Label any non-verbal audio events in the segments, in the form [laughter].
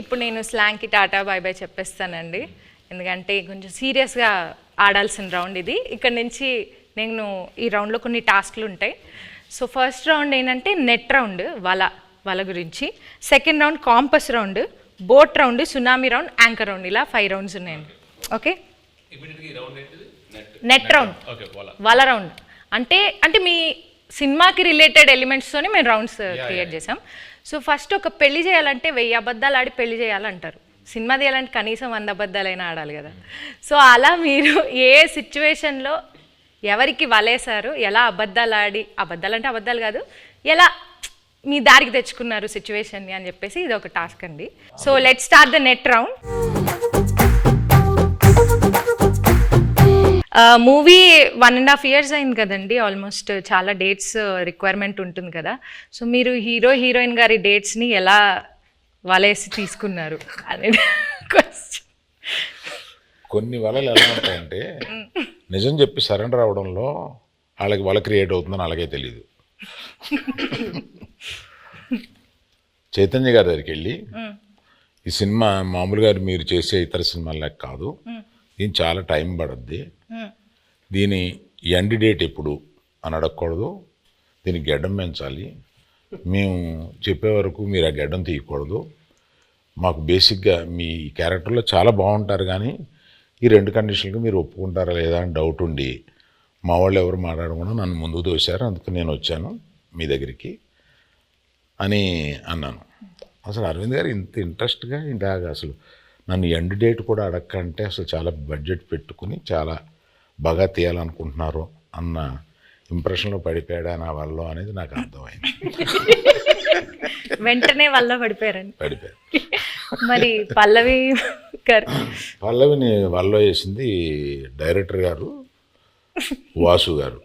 ఇప్పుడు నేను స్లాంగ్కి టాటా బాయ్ బాయ్ చెప్పేస్తానండి. ఎందుకంటే కొంచెం సీరియస్గా ఆడాల్సిన రౌండ్ ఇది. ఇక్కడ నుంచి నేను ఈ రౌండ్లో కొన్ని టాస్క్లు ఉంటాయి. సో ఫస్ట్ రౌండ్ ఏంటంటే నెట్ రౌండ్ వల వల గురించి. Second round compass round boat round tsunami round anchor round ఇలా ఫైవ్ రౌండ్స్ ఉన్నాయండి. ఓకే నెట్ రౌండ్ వల. రౌండ్ అంటే అంటే మీ సినిమాకి రిలేటెడ్ ఎలిమెంట్స్తోని మేము రౌండ్స్ క్రియేట్ చేసాం సో ఫస్ట్ ఒక పెళ్ళి చేయాలంటే వెయ్యి అబద్ధాలు ఆడి పెళ్ళి చేయాలంటారు. సినిమా తీయాలంటే కనీసం వంద అబద్ధాలైనా ఆడాలి కదా. సో అలా మీరు ఏ సిచ్యువేషన్లో ఎవరికి వలేశారు ఎలా అబద్ధాలు ఆడి అబద్ధాలు అంటే అబద్ధాలు కాదు ఎలా మీ దారికి తెచ్చుకున్నారు సిచ్యువేషన్ని అని చెప్పేసి ఇది ఒక టాస్క్ అండి. So let start the net round. Movie one and half years అయింది కదండి ఆల్మోస్ట్ చాలా డేట్స్ రిక్వైర్మెంట్ ఉంటుంది కదా. సో మీరు హీరో హీరోయిన్ గారి డేట్స్ని ఎలా వలేసి తీసుకున్నారు అనేది [laughs] క్వశ్చన్ కొన్ని వలలు ఎలా ఉంటాయంటే నిజం చెప్పి సరెండర్ అవడంలో వాళ్ళకి వల క్రియేట్ అవుతుందని అలాగే తెలియదు చైతన్య గారి దగ్గరికి వెళ్ళి ఈ సినిమా మామూలుగా మీరు చేసే ఇతర సినిమాలకు కాదు దీని చాలా టైం పడుద్ది. దీని ఎండ్ డేట్ ఎప్పుడు అని అడగకూడదు. దీనికి గడ్డం పెంచాలి. మేము చెప్పే వరకు మీరు ఆ గడ్డం తీయకూడదు. మాకు బేసిక్గా మీ క్యారెక్టర్లో చాలా బాగుంటారు కానీ ఈ రెండు కండిషన్లకు మీరు ఒప్పుకుంటారా లేదా అని డౌట్ ఉండి మా వాళ్ళు ఎవరు మాట్లాడకుండా నన్ను ముందుకు తోశారు. అందుకు నేను వచ్చాను మీ దగ్గరికి అని అన్నాను. అసలు అరవింద్ గారు ఇంత ఇంట్రెస్ట్గా ఇలాగ అసలు నన్ను ఎండ్ డేట్ కూడా అడగకంటే అసలు చాలా బడ్జెట్ పెట్టుకుని చాలా బాగా తీయాలనుకుంటున్నారు అన్న ఇంప్రెషన్లో పడిపోయాడా నా వల్ల అనేది నాకు అర్థమైంది. వెంటనే వల్ల పడిపోయారండి. పడిపోయాడు మరి పల్లవి గారు? పల్లవిని వల్ల వేసింది డైరెక్టర్ గారు వాసు గారు.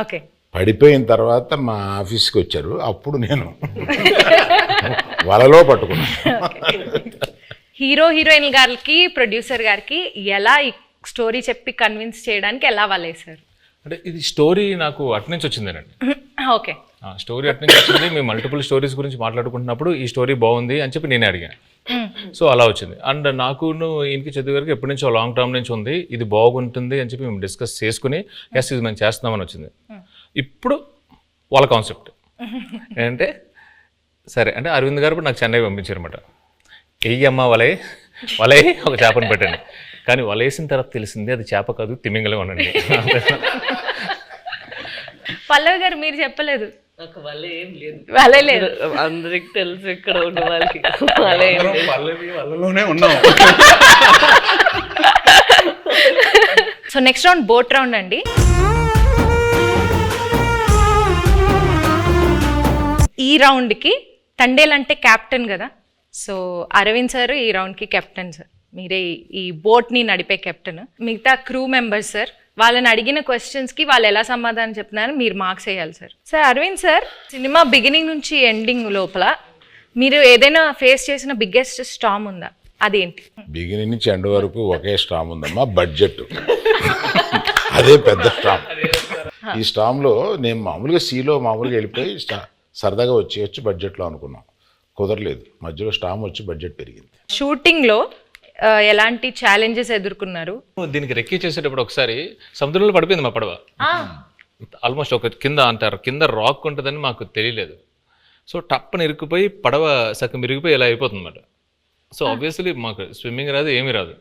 ఓకే. పడిపోయిన తర్వాత మా ఆఫీస్కి వచ్చారు. అప్పుడు నేను వలలో పట్టుకున్నాను. హీరో హీరోయిన్ గారికి ప్రొడ్యూసర్ గారికి ఎలా స్టోరీ చెప్పి కన్విన్స్ చేయడానికి ఎలా వలేశారు అంటే ఇది స్టోరీ నాకు అటు నుంచి వచ్చిందేనండి. [laughs] ఓకే ఆ స్టోరీ అటు నుంచి వచ్చింది. మేము మల్టిపుల్ స్టోరీస్ గురించి మాట్లాడుకుంటున్నప్పుడు ఈ స్టోరీ బాగుంది అని చెప్పి నేనే అడిగాను. సో అలా వచ్చింది. అండ్ నాకు ఈయనకి చదివే వరకు ఎప్పటి నుంచో లాంగ్ టర్మ్ నుంచి ఉంది. ఇది బాగుంటుంది అని చెప్పి మేము డిస్కస్ చేసుకుని ఎస్ ఇది మేము చేస్తున్నామని వచ్చింది. ఇప్పుడు వాళ్ళ కాన్సెప్ట్ [laughs] ఏంటంటే సరే అంటే అరవింద్ గారు నాకు చెన్నై పంపించారన్నమాట. ఎయ్యమ్మ వలే వలే ఒక చేపను పెట్టండి. కానీ వలేసిన తర్వాత తెలిసింది అది చేప కాదు తిమింగలం అనండి పల్లవి గారు మీరు చెప్పలేదు. నాకు వల్ల ఏం లేదు. వలే లేదు. అందరికి తెలుసు ఇక్కడ ఉన్న వాళ్ళకి. పల్లవి ఉన్నాం. So next round boat round అండి. ఈ రౌండ్కి తండేల్ అంటే క్యాప్టెన్ కదా. సో అరవింద్ సార్ ఈ రౌండ్కి కెప్టెన్ సార్. మీరే ఈ- బోట్ని నడిపే కెప్టెన్. మిగతా క్రూ మెంబర్స్ సార్ వాళ్ళని అడిగిన క్వశ్చన్స్కి వాళ్ళు ఎలా సమాధానం చెప్తున్నారు మీరు మార్క్స్ వేయాలి సార్. సార్ అరవింద్ సార్ సినిమా బిగినింగ్ నుంచి ఎండింగ్ లోపల మీరు ఏదైనా ఫేస్ చేసిన బిగ్గెస్ట్ స్టామ్ ఉందా? అదేంటి? బిగినింగ్ నుంచి ఎండ్ వరకు ఒకే స్టామ్ ఉందమ్మా బడ్జెట్ అదే పెద్ద స్టామ్ ఈ స్టామ్లో నేను మామూలుగా సీలో మామూలుగా వెళ్ళిపోయి సరదాగా వచ్చేయచ్చు బడ్జెట్లో అనుకున్నాం. కుదరలేదు. మధ్యలో స్టామ్ వచ్చి బడ్జెట్ పెరిగింది. షూటింగ్లో ఎలాంటి ఛాలెంజెస్ ఎదుర్కొన్నారు? దీనికి రెక్కి చేసేటప్పుడు ఒకసారి సముద్రంలో పడిపోయింది మా పడవ. ఆల్మోస్ట్ ఒక కింద అంటారు. కింద రాక్ ఉంటుందని మాకు తెలియలేదు. సో టప్పని ఇరుక్కుపోయి పడవ సగం ఇరిగిపోయి ఇలా అయిపోతుంది అనమాట సో ఆబ్వియస్లీ మాకు స్విమ్మింగ్ రాదు ఏమీ రాదు.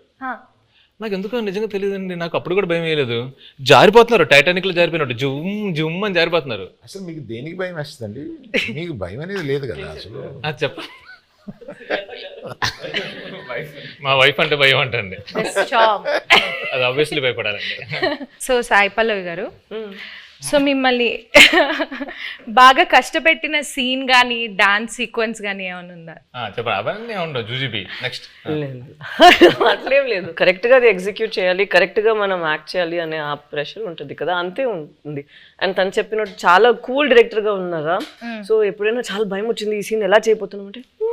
నాకు ఎందుకో నిజంగా తెలియదండి. నాకు అప్పుడు కూడా భయం వేయలేదు. జారిపోతున్నారు. టైటానిక్లో జారిపోయినట్టు. జుమ్ జుమ్ అని జారిపోతున్నారు. అసలు మీకు దేనికి భయం వేస్తుందండి? మీకు భయం అనేది లేదు కదా అసలు. అది చెప్ప మా వైఫ్ అంటే భయం అంటండి అది ఆబ్వియస్లీ భయపడాలండి. సో సాయి పల్లవి గారు సో మిమ్మల్ని బాగా కష్టపెట్టిన సీన్ కానీ డాన్స్ సీక్వెన్స్ కానీ ఏమైనా ఉందా? ఆ, చెప్పండి. అవన్నీ ఉండవు. జూజీబీ నెక్స్ట్ లేదు అట్లేం లేదు. కరెక్ట్గా అది ఎగ్జిక్యూట్ చేయాలి కరెక్ట్గా మనం యాక్ట్ చేయాలి అనే ఆ ప్రెషర్ ఉంటుంది కదా అంతే ఉంటుంది. అండ్ తను చెప్పినట్టు చాలా కూల్ డైరెక్టర్గా ఉన్నారా? సో ఎప్పుడైనా చాలా భయం వచ్చింది ఈ సీన్ ఎలా చేయబోతున్నాం అంటే "Hmm,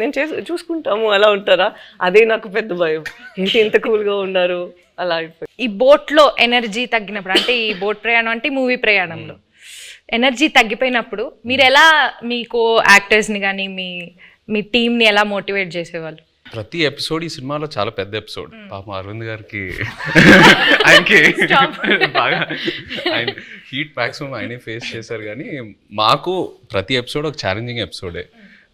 నేను చేసి చూసుకుంటాము అలా ఉంటారా? అదే నాకు పెద్ద భయం. ఏంటి ఇంత కూల్గా ఉన్నారు? అలా అయిపోయి ఈ బోట్లో ఎనర్జీ తగ్గినప్పుడు అంటే ఈ బోట్ ప్రయాణం అంటే మూవీ ప్రయాణంలో. ఎనర్జీ తగ్గిపోయినప్పుడు మీరు ఎలా మీ కో యాక్టర్స్ని కానీ మీ మీ టీంని ఎలా మోటివేట్ చేసేవాళ్ళు? ప్రతి ఎపిసోడ్ ఈ సినిమాలో చాలా పెద్ద ఎపిసోడ్. పాపం అరవింద్ గారికి [laughs] ఆయనకి బాగా ఆయన హీట్ మ్యాక్సిమం ఆయనే ఫేస్ చేశారు కానీ మాకు ప్రతి ఎపిసోడ్ ఒక ఛాలెంజింగ్ ఎపిసోడే.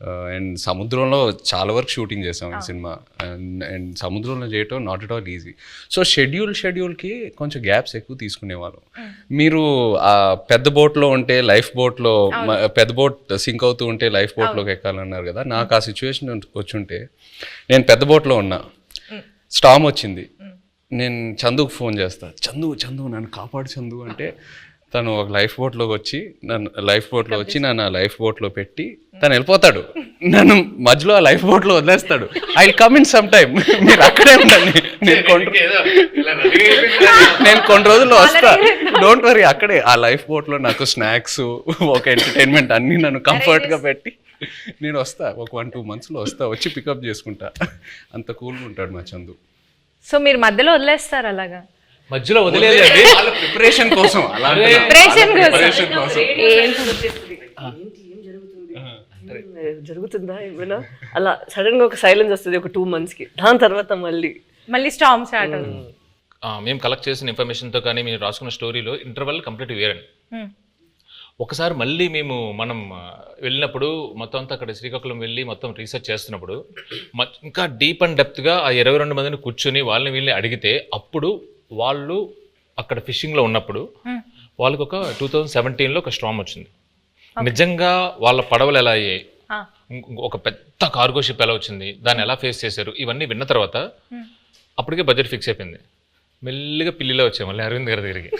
అండ్ సముద్రంలో చాలా వరకు షూటింగ్ చేసాం ఈ సినిమా. అండ్ అండ్ సముద్రంలో చేయటం not at all easy so schedule షెడ్యూల్కి కొంచెం గ్యాప్స్ ఎక్కువ తీసుకునేవాళ్ళం. మీరు ఆ పెద్ద బోట్లో ఉంటే లైఫ్ బోట్లో పెద్ద బోట్ సింక్ అవుతూ ఉంటే లైఫ్ బోట్లోకి ఎక్కాలన్నారు కదా. నాకు ఆ సిచ్యువేషన్ వచ్చుంటే నేను పెద్ద బోట్లో ఉన్నా. స్టామ్ వచ్చింది. నేను చందుకు ఫోన్ చేస్తా. చందు చందు నన్ను కాపాడు చందు అంటే తను ఒక లైఫ్ బోట్లోకి వచ్చి నన్ను లైఫ్ బోట్లో వచ్చి నన్ను ఆ లైఫ్ బోట్లో పెట్టి తను వెళ్ళిపోతాడు. నన్ను మధ్యలో ఆ లైఫ్ బోట్లో వదిలేస్తాడు. I come in some time. మీరు అక్కడే ఉండండి. నేను కొన్ని నేను కొన్ని రోజుల్లో వస్తా. డోంట్ వరీ [laughs] అక్కడే ఆ లైఫ్ బోట్లో నాకు స్నాక్స్ ఒక ఎంటర్టైన్మెంట్ అన్నీ నన్ను కంఫర్ట్గా పెట్టి నేను వస్తా. ఒక వన్ టూ మంత్స్లో వస్తా. వచ్చి పికప్ చేసుకుంటా. అంత కూల్గా ఉంటాడు మా చందు. సో మీరు మధ్యలో వదిలేస్తారు అలాగా? మధ్యలో వదిలేదండి వాళ్ళ ప్రిపరేషన్ కోసం అలా Preparation కోసం. ప్రిపరేషన్ కోసం. జరుగుతుందా? ఏమైనా? అలా సడన్గా ఒక సైలెన్స్ వస్తుంది ఒక టూ మంత్స్కి. దాని తర్వాత మళ్ళీ. మళ్ళీ స్టామ్ స్టార్ట్ మేము. కలెక్ట్ చేసిన ఇన్ఫర్మేషన్తో కానీ మీరు రాసుకున్న స్టోరీలో ఇంటర్వెల్ కంప్లీట్ వేరండి. ఒకసారి మళ్ళీ మేము మనం వెళ్ళినప్పుడు మొత్తం అంతా అక్కడ శ్రీకాకుళం వెళ్ళి మొత్తం రీసెర్చ్ చేస్తున్నప్పుడు మ- ఇంకా డీప్ అండ్ డెప్త్గా ఆ ఇరవై రెండు మందిని కూర్చొని వాళ్ళని వీళ్ళని అడిగితే అప్పుడు వాళ్ళు అక్కడ ఫిషింగ్లో ఉన్నప్పుడు వాళ్ళకి ఒక టూ థౌజండ్ సెవెంటీన్లో ఒక స్ట్రామ్ వచ్చింది. నిజంగా వాళ్ళ పడవలు ఎలా అయ్యాయి? ఒక పెద్ద కార్గో షిప్ ఎలా వచ్చింది? దాన్ని ఎలా ఫేస్ చేశారు? ఇవన్నీ విన్న తర్వాత అప్పటికే బడ్జెట్ ఫిక్స్ అయిపోయింది. మెల్లిగా పిల్లిలో వచ్చాయి మళ్ళీ అరవింద్ గారి దగ్గరికి.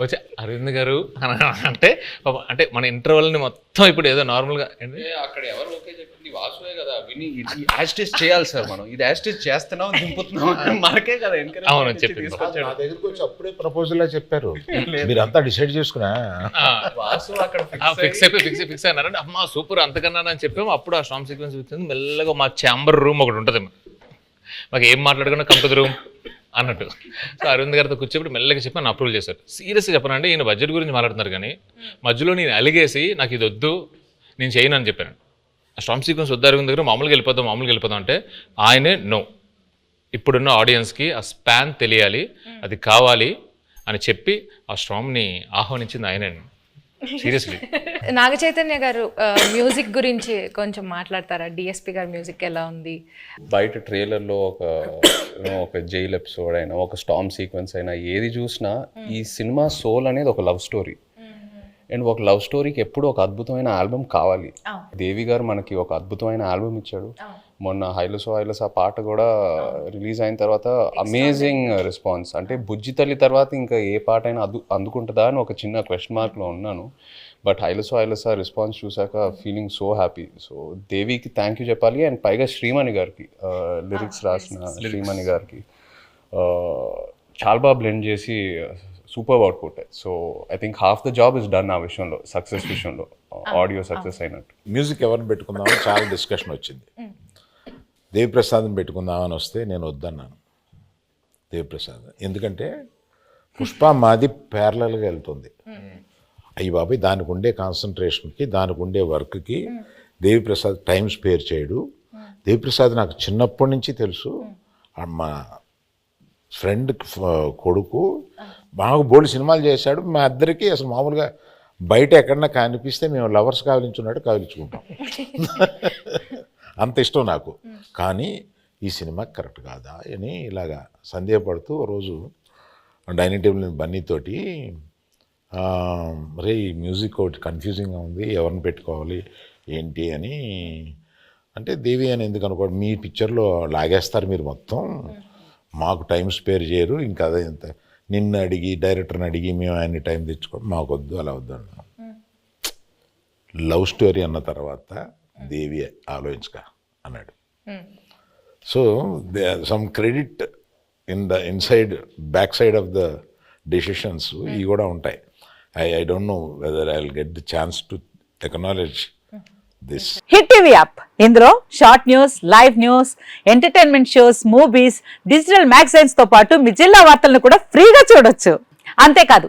వచ్చి అరవింద్ గారు అని [laughs] అంటే పాపం అంటే మన ఇంటర్వెల్ని మొత్తం ఇప్పుడు ఏదో నార్మల్గా? అక్కడ ఎవరు ఓకే చెప్పింది వాసువే కదా విని యాస్టేజ్ చేయాలి సార్ మనం. ఇది యాస్టేజ్ చేస్తున్నాం దింపుతున్నాం మనకే కదా అవును, చెప్పింది. నా దగ్గరికి వచ్చి అప్పుడే ప్రపోజల్ చెప్పారు. [laughs] మీరంతా డిసైడ్ చేసుకున్నా. వాసు అక్కడ ఫిక్స్ అయిపోయి ఫిక్స్ ఫిక్స్ అయినారంటే అమ్మా సూపర్ అంతకన్నా అని చెప్పాము. అప్పుడు ఆ స్ట్రామ్ సీక్వెన్స్ వచ్చింది మెల్లగా మా ఛాంబర్ రూమ్ ఒకటి ఉంటుంది. మాకు ఏం మాట్లాడుకున్నా కంపెనీ రూమ్ అన్నట్టు. సో అరవింద్ గారితో కూర్చోబెట్టి మెల్లగా చెప్పి నన్ను అప్రూవల్ చేశారు. సీరియస్గా చెప్పనంటే ఈయన బడ్జెట్ గురించి మాట్లాడుతున్నారు కానీ మధ్యలో నేను అలిగేసి నాకు ఇది వద్దు నేను చేయను అని చెప్పాను. ఆ స్ట్రామ్ సీక్వెన్స్ వద్దు అరవింద్ దగ్గర మామూలుగా వెళ్ళిపోతాం మామూలుగా వెళ్ళిపోతాం అంటే ఆయనే నో ఇప్పుడున్న ఆడియన్స్కి ఆ స్పాన్ తెలియాలి అది కావాలి అని చెప్పి ఆ స్ట్రామ్ని ఆహ్వానించింది ఆయనే. సీరియస్లీ నాగ చైతన్య గారు మ్యూజిక్ గురించి కొంచెం మాట్లాడతారా? డిఎస్పి గారి మ్యూజిక్ ఎలా ఉంది? బయట ట్రైలర్లో ఒక ఒక జైల్ ఎపిసోడ్ అయినా ఒక స్టామ్ సీక్వెన్స్ అయినా ఏది చూసినా ఈ సినిమా సోల్ అనేది ఒక లవ్ స్టోరీ అండ్ ఒక లవ్ స్టోరీకి ఎప్పుడు ఒక అద్భుతమైన ఆల్బమ్ కావాలి. దేవి గారు మనకి ఒక అద్భుతమైన ఆల్బమ్ ఇచ్చాడు. మొన్న హైలసో హైలస్ ఆ పాట కూడా రిలీజ్ అయిన తర్వాత అమేజింగ్ రెస్పాన్స్. అంటే బుజ్జి తల్లి తర్వాత ఇంకా ఏ పాట అయినా అదు అందుకుంటుందా అని ఒక చిన్న క్వశ్చన్ మార్క్లో ఉన్నాను. బట్ హైలసో హైలస్ ఆ రెస్పాన్స్ చూసాక ఫీలింగ్ సో హ్యాపీ సో దేవికి థ్యాంక్ యూ చెప్పాలి అండ్ పైగా శ్రీమణి గారికి లిరిక్స్ రాసిన శ్రీమణి గారికి. చాలా బాగా బ్లెండ్ చేసి super output so I think half the job is done ఆ విషయంలో సక్సెస్ విషయంలో. ఆడియో సక్సెస్ అయినట్టు. మ్యూజిక్ ఎవరిని పెట్టుకుందామని చాలా డిస్కషన్ వచ్చింది. దేవిప్రసాద్ని పెట్టుకుందామని వస్తే నేను వద్దన్నాను. దేవిప్రసాద్. ఎందుకంటే పుష్ప మాది ప్యారలల్గా వెళ్తుంది. అయ్యి బాబాయ్ దానికి ఉండే కాన్సన్ట్రేషన్కి దానికి ఉండే వర్క్కి దేవిప్రసాద్ టైం స్పేర్ చేయడు. దేవిప్రసాద్ నాకు చిన్నప్పటి నుంచి తెలుసు. మా ఫ్రెండ్ కొడుకు మాకు బోల్డ్ సినిమాలు చేశాడు. మా ఇద్దరికి అసలు మామూలుగా బయట ఎక్కడన్నా కనిపిస్తే మేము లవర్స్ కావలించున్నట్టు కావలించుకుంటాం. [laughs] అంత ఇష్టం నాకు. కానీ ఈ సినిమా కరెక్ట్ కాదా అని ఇలాగా సందేహపడుతూ రోజు డైనింగ్ టేబుల్ బన్నీతోటి "ఆ, రే ఈ మ్యూజిక్ ఒకటి కన్ఫ్యూజింగ్గా ఉంది ఎవరిని పెట్టుకోవాలి ఏంటి? అని అంటే దేవి అని ఎందుకు అనుకోండి మీ పిక్చర్లో లాగేస్తారు మీరు మొత్తం. మాకు టైం స్పేర్ చేయరు. ఇంకా అదే ఇంత నిన్ను అడిగి డైరెక్టర్ని అడిగి మేము ఆయన టైం తెచ్చుకోండి మాకు వద్దు అలా వద్దు అన్నాం లవ్ స్టోరీ అన్న తర్వాత దేవి ఆలోచించక అన్నాడు. So some credit in the inside back side of the decisions ఇవి కూడా ఉంటాయి. I I don't know whether I will get the chance to acknowledge this hit TV app ఇందులో short news live news entertainment shows movies digital మ్యాగజైన్స్తో పాటు మీ జిల్లా వార్తలను కూడా ఫ్రీగా చూడొచ్చు. అంతేకాదు